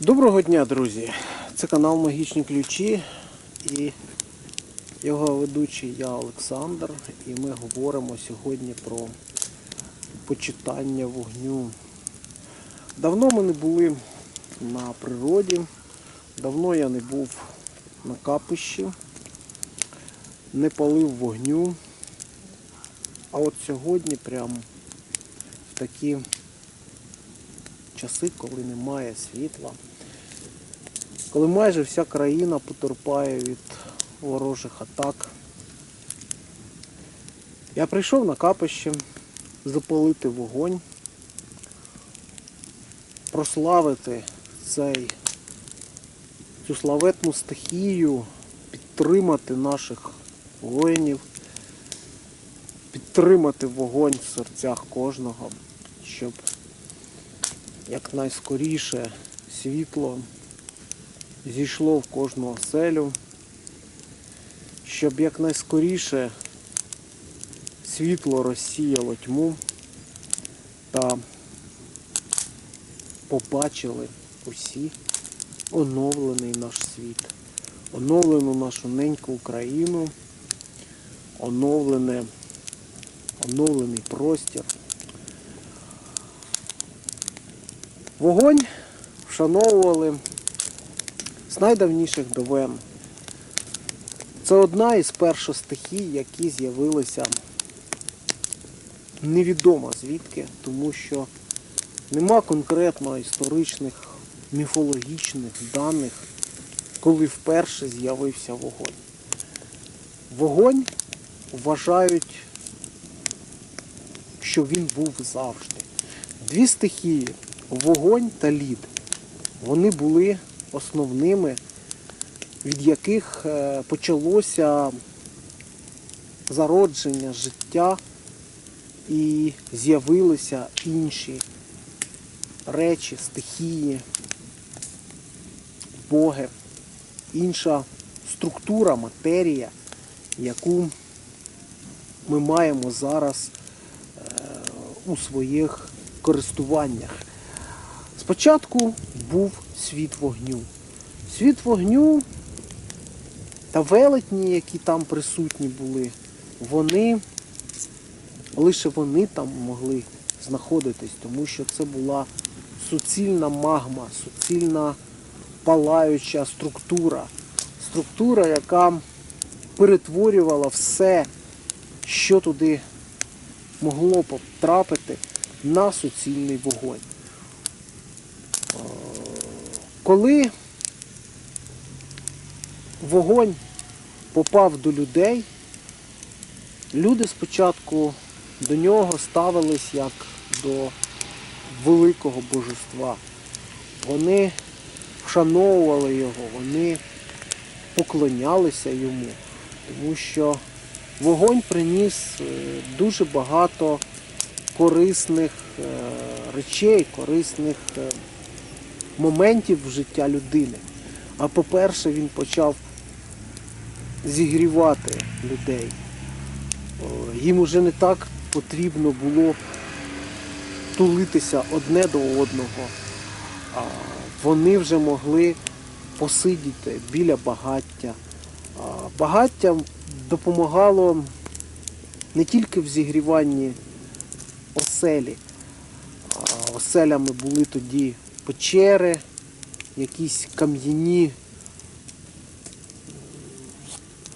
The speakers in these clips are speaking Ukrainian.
Доброго дня, друзі! Це канал Магічні Ключі і його ведучий я Олександр. І ми говоримо сьогодні про почитання вогню. Давно ми не були на природі, давно я не був на капищі, не палив вогню. А от сьогодні прям в такі часи, коли немає світла, коли майже вся країна потерпає від ворожих атак. Я прийшов на капище запалити вогонь, прославити цей, цю славетну стихію, підтримати наших воїнів, підтримати вогонь в серцях кожного, щоб якнайскоріше світло зійшло в кожну оселю, щоб якнайскоріше світло розсіяло тьму та побачили усі оновлений наш світ, оновлену нашу неньку Україну, оновлене, оновлений простір. Вогонь вшановували з найдавніших довен. Це одна із перших стихій, які з'явилися невідомо звідки, тому що нема конкретно історичних, міфологічних даних, коли вперше з'явився вогонь. Вогонь вважають, що він був завжди. Дві стихії вогонь та лід. Вони були основними, від яких е, почалося зародження життя і з'явилися інші речі, стихії, боги, інша структура, матерія, яку ми маємо зараз е, у своїх користуваннях. Спочатку був світ вогню. Світ вогню та велетні, які там присутні були, вони лише вони там могли знаходитись, тому що це була суцільна магма, суцільна палаюча структура. Структура, яка перетворювала все, що туди могло потрапити на суцільний вогонь. Коли вогонь попав до людей, люди спочатку до нього ставились як до великого божества. Вони вшановували його, вони поклонялися йому, тому що вогонь приніс е, дуже багато корисних е, речей, корисних е, моментів в життя людини. А по-перше, він почав зігрівати людей. Їм уже не так потрібно було тулитися одне до одного. Вони вже могли посидіти біля багаття. Багаття допомагало не тільки в зігріванні оселі. Оселями були тоді печери, якісь кам'яні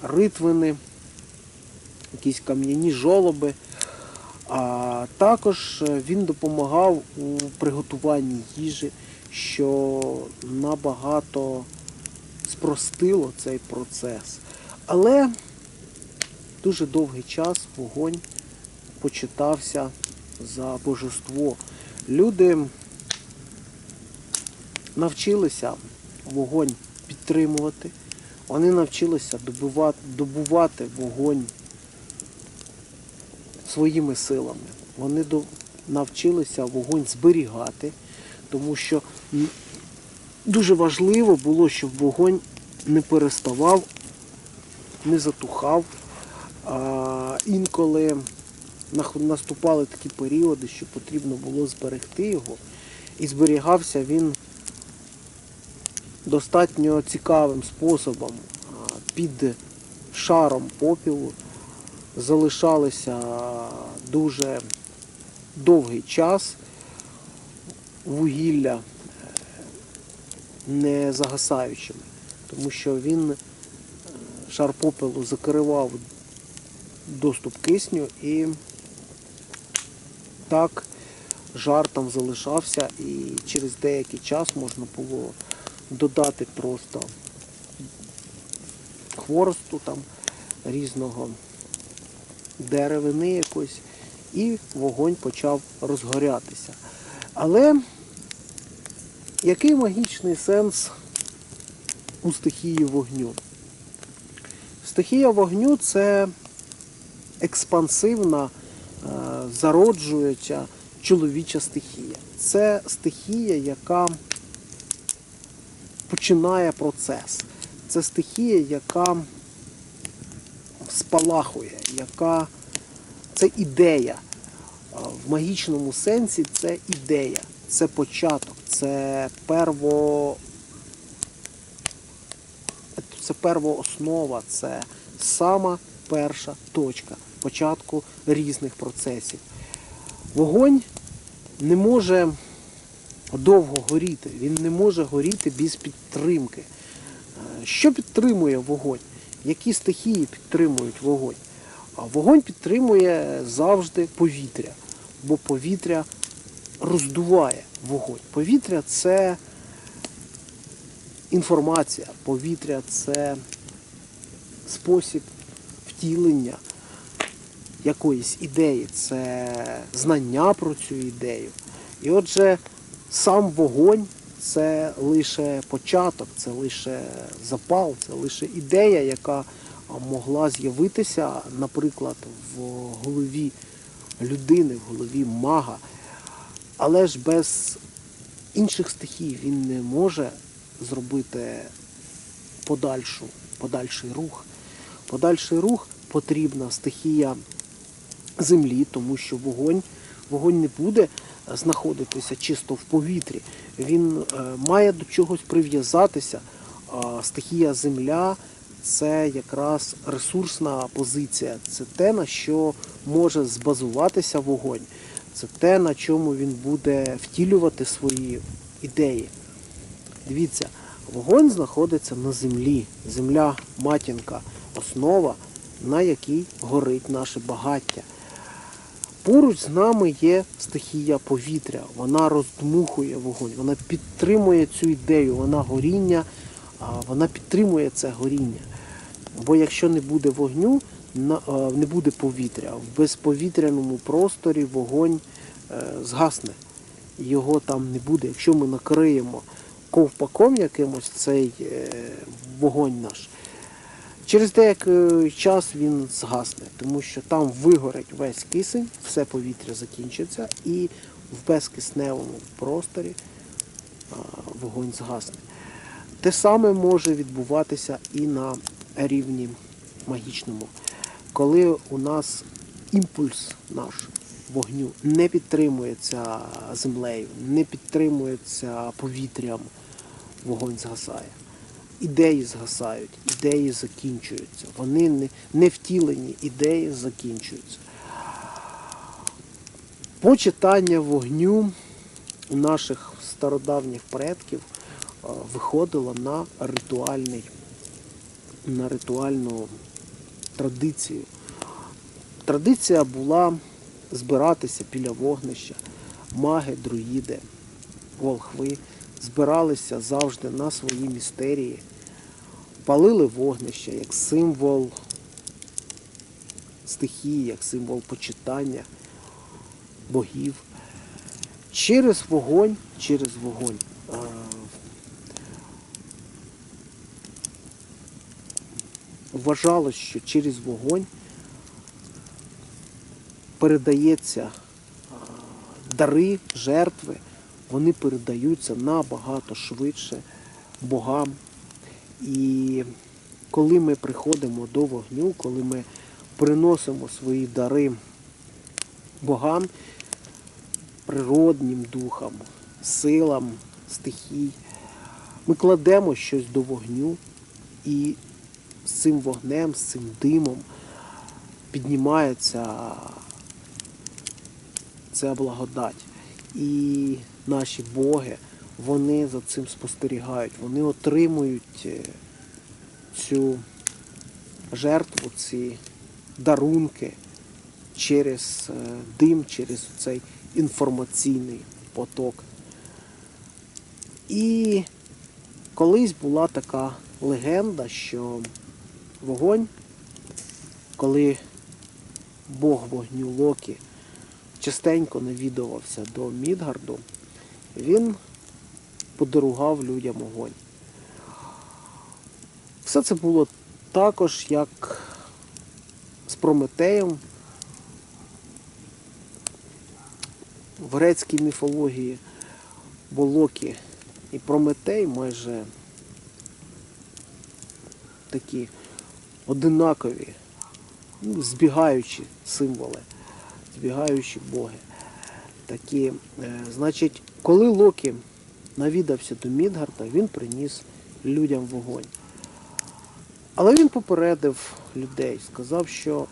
ритвини, якісь кам'яні жолоби. А також він допомагав у приготуванні їжі, що набагато спростило цей процес. Але дуже довгий час вогонь почитався за божество. Люди навчилися вогонь підтримувати, вони навчилися добувати, добувати вогонь своїми силами. Вони навчилися вогонь зберігати, тому що дуже важливо було, щоб вогонь не переставав, не затухав. А інколи наступали такі періоди, що потрібно було зберегти його. І зберігався він достатньо цікавим способом під шаром попілу залишалися дуже довгий час. Вугілля е, не загасаючими, тому що він е, шар попелу закривав доступ кисню і так жар там залишався і через деякий час можна було додати просто хворосту там різного деревини якось, і вогонь почав розгорятися. Але який магічний сенс у стихії вогню? Стихія вогню це експансивна, е, зароджуюча чоловіча стихія. Це стихія, яка починає процес. Це стихія, яка спалахує, яка це ідея. В магічному сенсі це ідея, це початок, це перво. Це первооснова, це сама перша точка початку різних процесів. Вогонь не може довго горіти, він не може горіти без підтримки. Е, Що підтримує вогонь? Які стихії підтримують вогонь? А вогонь підтримує завжди повітря, бо повітря роздуває вогонь. Повітря це інформація, повітря це спосіб втілення якоїсь ідеї, це знання про цю ідею. І отже, сам вогонь це лише початок, це лише запал, це лише ідея, яка могла з'явитися, наприклад, в голові людини, в голові мага. Але ж без інших стихій він не може зробити подальшу, подальший рух. Подальший рух потрібна стихія землі, тому що вогонь, вогонь не буде знаходитися чисто в повітрі. Він е, має до чогось прив'язатися. А стихія земля це якраз ресурсна позиція. Це те, на що може збазуватися вогонь. Це те, на чому він буде втілювати свої ідеї. Дивіться, вогонь знаходиться на землі. Земля матінка, основа, на якій горить наше багаття. Поруч з нами є стихія повітря. Вона роздмухує вогонь, вона підтримує цю ідею, вона горіння, вона підтримує це горіння. Бо якщо не буде вогню, не буде повітря. В безповітряному просторі вогонь е, згасне. Його там не буде. Якщо ми накриємо ковпаком якимось цей е, вогонь наш, Через деякий час він згасне, тому що там вигорить весь кисень, все повітря закінчиться, і в безкисневому просторі вогонь згасне. Те саме може відбуватися і на рівні магічному, коли у нас імпульс наш вогню не підтримується землею, не підтримується повітрям, вогонь згасає ідеї згасають, ідеї закінчуються. Вони не, не втілені, ідеї закінчуються. Почитання вогню у наших стародавніх предків виходило на ритуальний, на ритуальну традицію. Традиція була збиратися біля вогнища, маги, друїди, волхви збиралися завжди на свої містерії, палили вогнище як символ стихії, як символ почитання богів. Через вогонь, через вогонь. Вважалось, що через вогонь передається дари, жертви, вони передаються набагато швидше богам. І коли ми приходимо до вогню, коли ми приносимо свої дари богам, природнім духам, силам, стихій, Ми кладемо щось до вогню і з цим вогнем, з цим димом піднімається ця благодать. І наші боги, вони за цим спостерігають, вони отримують е, цю жертву, ці дарунки через е, дим, через цей інформаційний поток. І колись була така легенда, що вогонь, коли Бог вогню Локі частенько навідувався до Мідгарду, він подарував людям огонь. Все це було також як з Прометеєм в грецькій міфології бо Локі і Прометей майже такі одинакові, ну, збігаючі символи, збігаючі боги. Такі, е, значить, коли Локі навідався до Мідгарда, він приніс людям вогонь. Але він попередив людей, сказав, що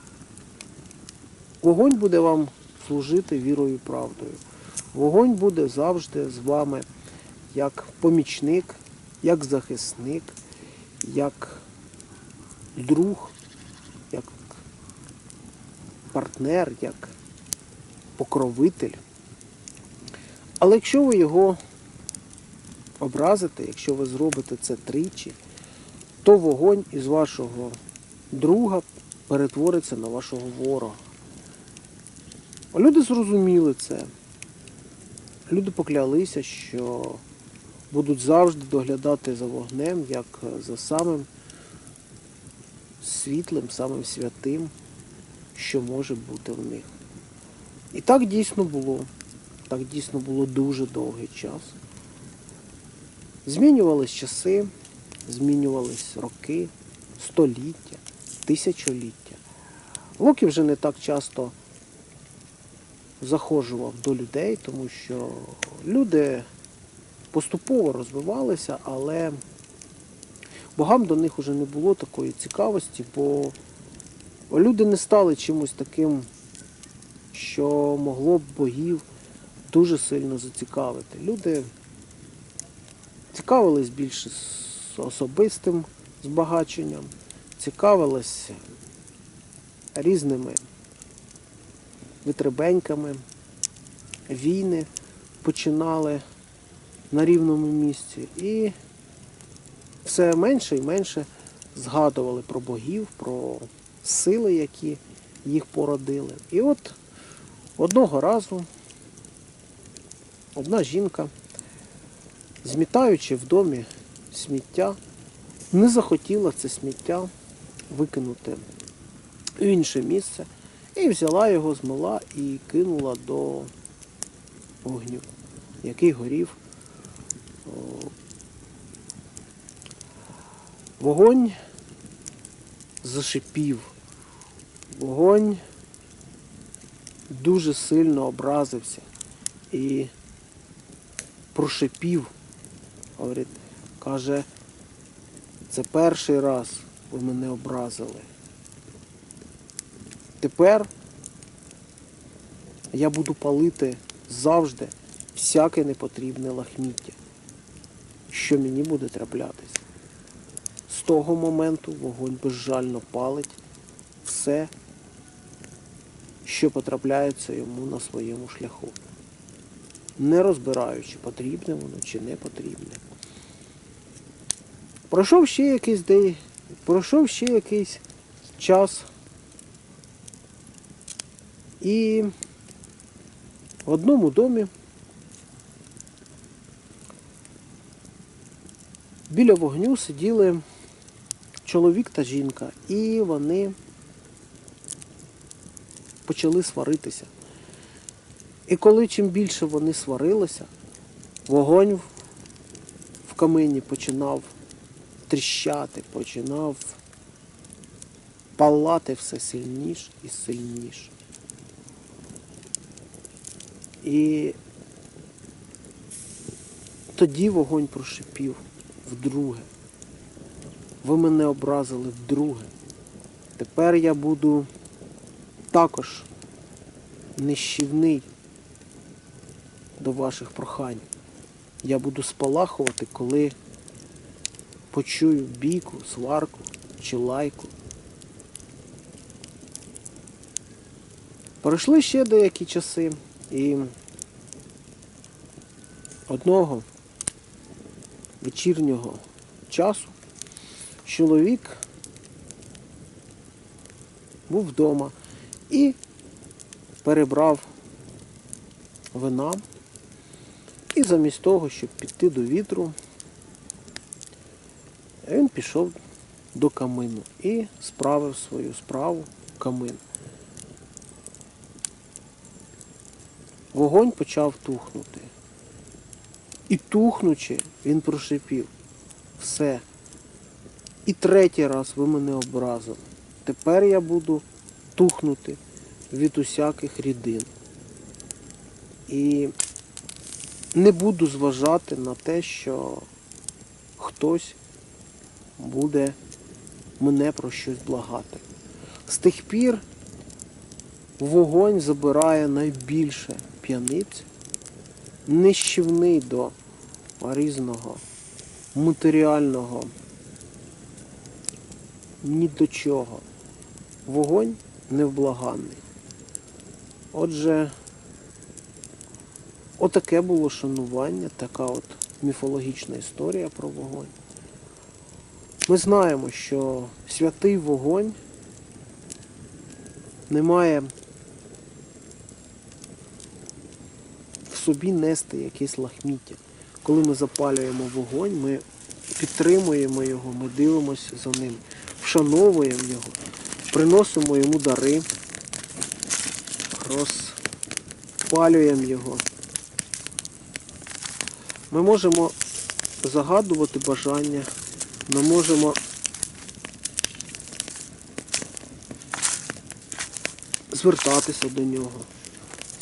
вогонь буде вам служити вірою і правдою. Вогонь буде завжди з вами як помічник, як захисник, як друг, як партнер, як покровитель. Але якщо ви його образите, якщо ви зробите це тричі, то вогонь із вашого друга перетвориться на вашого ворога. Люди зрозуміли це. Люди поклялися, що будуть завжди доглядати за вогнем, як за самим світлим, самим святим, що може бути в них. І так дійсно було. Так дійсно було дуже довгий час. Змінювались часи, змінювались роки, століття, тисячоліття. Локі вже не так часто заходжував до людей, тому що люди поступово розвивалися, але богам до них вже не було такої цікавості, бо люди не стали чимось таким, що могло б богів дуже сильно зацікавити. Люди цікавились більше з особистим збагаченням, цікавились різними витребеньками, війни починали на рівному місці і все менше і менше згадували про богів, про сили, які їх породили. І от одного разу одна жінка, змітаючи в домі сміття, не захотіла це сміття викинути в інше місце і взяла його, змила і кинула до вогню, який горів. Вогонь зашипів. Вогонь дуже сильно образився і прошипів. Говорить, каже, це перший раз ви мене образили. Тепер я буду палити завжди всяке непотрібне лахміття, що мені буде траплятись. З того моменту вогонь безжально палить все, що потрапляється йому на своєму шляху, не розбираючи, потрібне воно чи не потрібне. Пройшов ще якийсь день, пройшов ще якийсь час. І в одному домі біля вогню сиділи чоловік та жінка, і вони почали сваритися. І коли чим більше вони сварилися, вогонь в камині починав тріщати, починав палати все сильніше і сильніше. І тоді вогонь прошипів. вдруге. Ви мене образили вдруге. Тепер я буду також нищівний до ваших прохань. Я буду спалахувати, коли почую бійку, сварку чи лайку. Пройшли ще деякі часи і одного вечірнього часу чоловік був вдома і перебрав вина. І замість того, щоб піти до вітру, він пішов до камину і справив свою справу в камин. Вогонь почав тухнути. І тухнучи, він прошипів. Все. І третій раз ви мене образили. Тепер я буду тухнути від усяких рідин. І не буду зважати на те, що хтось буде мене про щось благати. З тих пір вогонь забирає найбільше п'яниць, нищівний до різного матеріального ні до чого. Вогонь невблаганний. Отже, отаке було шанування, така от міфологічна історія про вогонь. Ми знаємо, що святий вогонь не має в собі нести якесь лахміття. Коли ми запалюємо вогонь, ми підтримуємо його, ми дивимося за ним, вшановуємо його, приносимо йому дари, розпалюємо його. Ми можемо загадувати бажання, ми можемо звертатися до нього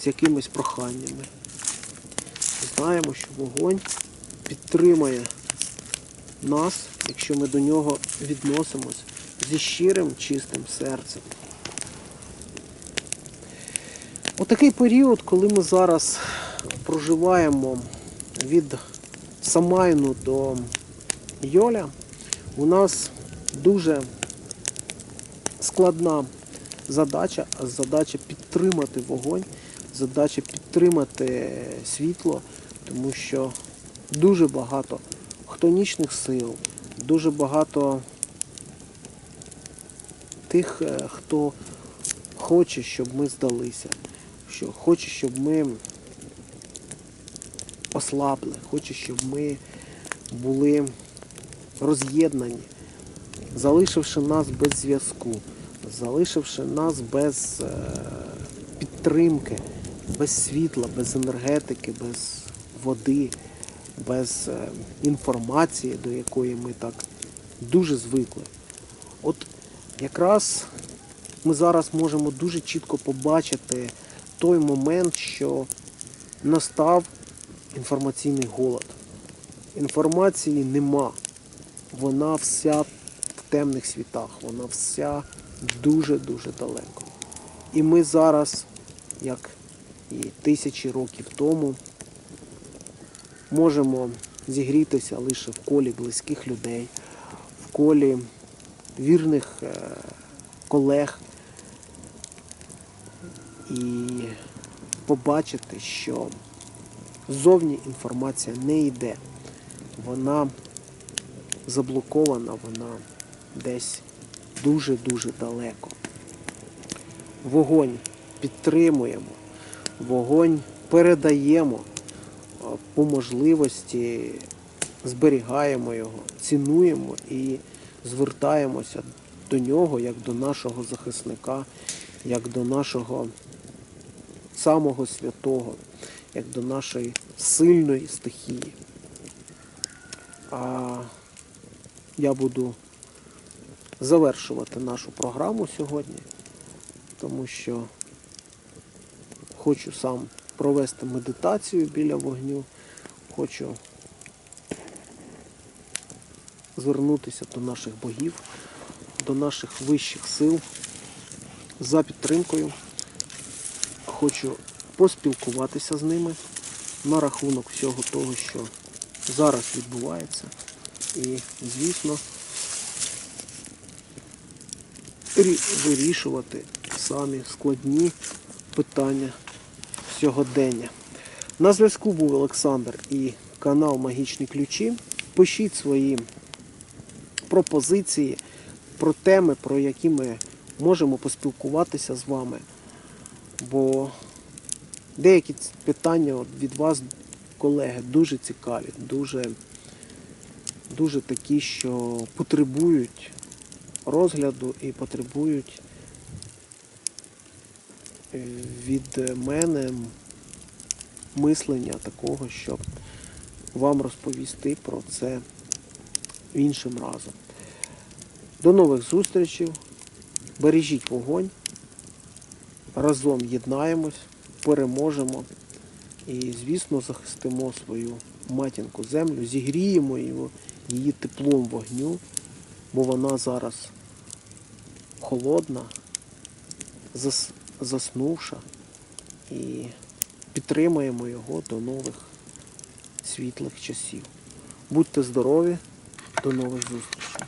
з якимись проханнями. Знаємо, що вогонь підтримає нас, якщо ми до нього відносимось зі щирим чистим серцем. Отакий період, коли ми зараз проживаємо від Самайну до Йоля, у нас дуже складна задача, задача підтримати вогонь, задача підтримати світло, тому що дуже багато хтонічних сил, дуже багато тих, е, хто хоче, щоб ми здалися, що хоче, щоб ми ослабли, хоче, щоб ми були роз'єднані, залишивши нас без зв'язку, залишивши нас без е, підтримки, без світла, без енергетики, без води, без е, інформації, до якої ми так дуже звикли. От якраз ми зараз можемо дуже чітко побачити той момент, що настав інформаційний голод. Інформації нема. Вона вся в темних світах, вона вся дуже-дуже далеко. І ми зараз, як і тисячі років тому, можемо зігрітися лише в колі близьких людей, в колі вірних е, колег і побачити, що ззовні інформація не йде. Вона заблокована, вона десь дуже-дуже далеко. Вогонь підтримуємо, вогонь передаємо по можливості, зберігаємо його, цінуємо і звертаємося до нього як до нашого захисника, як до нашого самого святого, як до нашої сильної стихії. А я буду завершувати нашу програму сьогодні, тому що хочу сам провести медитацію біля вогню, хочу звернутися до наших богів, до наших вищих сил за підтримкою. Хочу поспілкуватися з ними на рахунок всього того, що зараз відбувається. І, звісно, вирішувати самі складні питання сьогодення. На зв'язку був Олександр і канал Магічні Ключі. Пишіть свої пропозиції про теми, про які ми можемо поспілкуватися з вами. Бо деякі питання від вас, колеги, дуже цікаві, дуже, дуже такі, що потребують розгляду і потребують е, від мене мислення такого, щоб вам розповісти про це іншим разом. До нових зустрічей. Бережіть вогонь. Разом єднаємось, переможемо і, звісно, захистимо свою матінку землю, зігріємо його, її теплом вогню, бо вона зараз холодна, зас- заснувша і підтримаємо його до нових світлих часів. Будьте здорові, до нових зустрічей.